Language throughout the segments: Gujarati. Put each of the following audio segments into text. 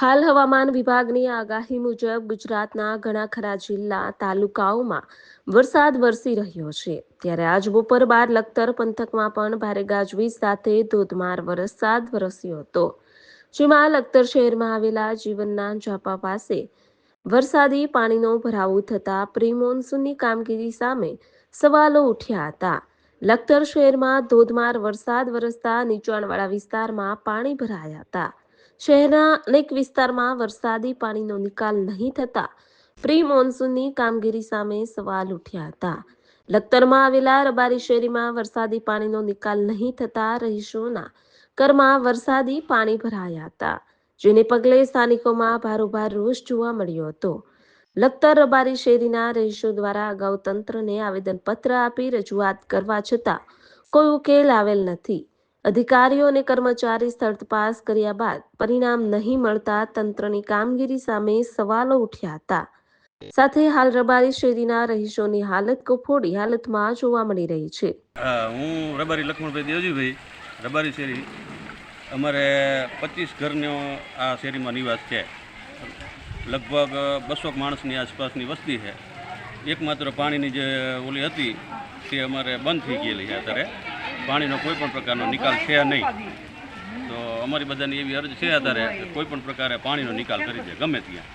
હાલ હવામાન વિભાગની આગાહી મુજબ ગુજરાતના ઘણા ખરા જિલ્લા, તાલુકાઓમાં વરસાદ વરસી રહ્યો છે. ત્યારે આજ બપોર બાદ લખતર પંથકમાં પણ ભારે ગાજવીજ સાથે ધોધમાર વરસાદ વરસ્યો હતો. જેમાં લખતર શહેરમાં આવેલા જીવનના ઝાપા પાસે વરસાદી પાણીનો ભરાવો થતા પ્રી કામગીરી સામે સવાલો ઉઠ્યા હતા. લખતર શહેરમાં ધોધમાર વરસાદ વરસતા નીચાણવાળા વિસ્તારમાં પાણી ભરાયા હતા. શહેરના અનેક વિસ્તારમાં વરસાદી પાણીનો નિકાલ નહીં થતા પ્રી મોન્સૂનની કામગીરી સામે સવાલ ઉઠ્યા હતા. લખતરમાં આવેલા રબારી શેરીમાં વરસાદી પાણીનો નિકાલ નહીં થતા રહીશોના ઘરમાં વરસાદી પાણી ભરાયા હતા, જેને પગલે સ્થાનિકોમાં ભારોભાર રોષ જોવા મળ્યો હતો. લખતર રબારી શેરીના રહીશો દ્વારા અગાઉ તંત્રને આવેદનપત્ર આપી રજૂઆત કરવા છતાં કોઈ ઉકેલ આવેલ નથી. અધિકારીઓ અને કર્મચારી સ્થળ તપાસ કર્યા બાદ પરિણામ નહીં મળતા તંત્રની કામગીરી સામે સવાલો ઉઠ્યા હતા. સાથે હાલ રબારી શેરીના રહીશોની હાલત કફોડી હાલતમાં જોવા મળી રહી છે. હું રબારી લક્ષ્મણભાઈ દેવજીભાઈ, રબારી શેરી. અમારે પચીસ ઘરનો આ શેરીમાં નિવાસ છે. લગભગ બસો માણસની આસપાસની વસ્તી છે. એકમાત્ર પાણીની જે ઓલી હતી તે અમારે બંધ થઈ ગયેલી છે અત્યારે. પાણીનો કોઈ પણ પ્રકારનો નિકાલ છે નહીં. તો અમારી બધાની એવી અરજ છે અત્યારે કોઈ પણ પ્રકારે પાણીનો નિકાલ કરી દે ગમે ત્યાં.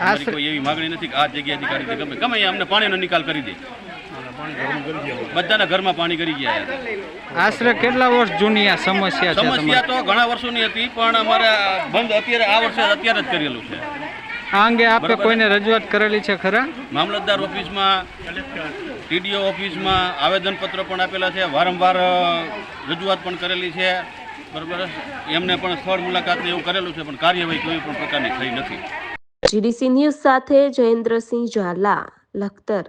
અમારી કોઈ એવી માગણી નથી કે આ જગ્યાએથી કાઢી દે ગમે. ગમે અમને પાણીનો નિકાલ કરી દે. બધાના ઘરમાં પાણી કરી ગયા. આશરે કેટલા વર્ષ જૂની આ સમસ્યા સમસ્યા તો ઘણા વર્ષોની હતી પણ અમારે બંધ અત્યારે આ વર્ષે અત્યારે જ કરેલું છે. આ અંગે આપે કોઈને રજૂઆત કરેલી છે ખરા? મામલતદાર ઓફિસમાં ટીડીઓ ઓફિસમાં આવેદનપત્ર પણ આપેલા છે વારંવાર રજૂઆત પણ કરેલી છે. બરાબર? એમને પણ સ્થળ મુલાકાત ને એવું કરેલું છે પણ કાર્યવાહી કોઈ પણ પ્રકારની થઈ નથી. જીડીસી ન્યૂઝ સાથે જયેન્દ્રસિંહ ઝાલા લખતર.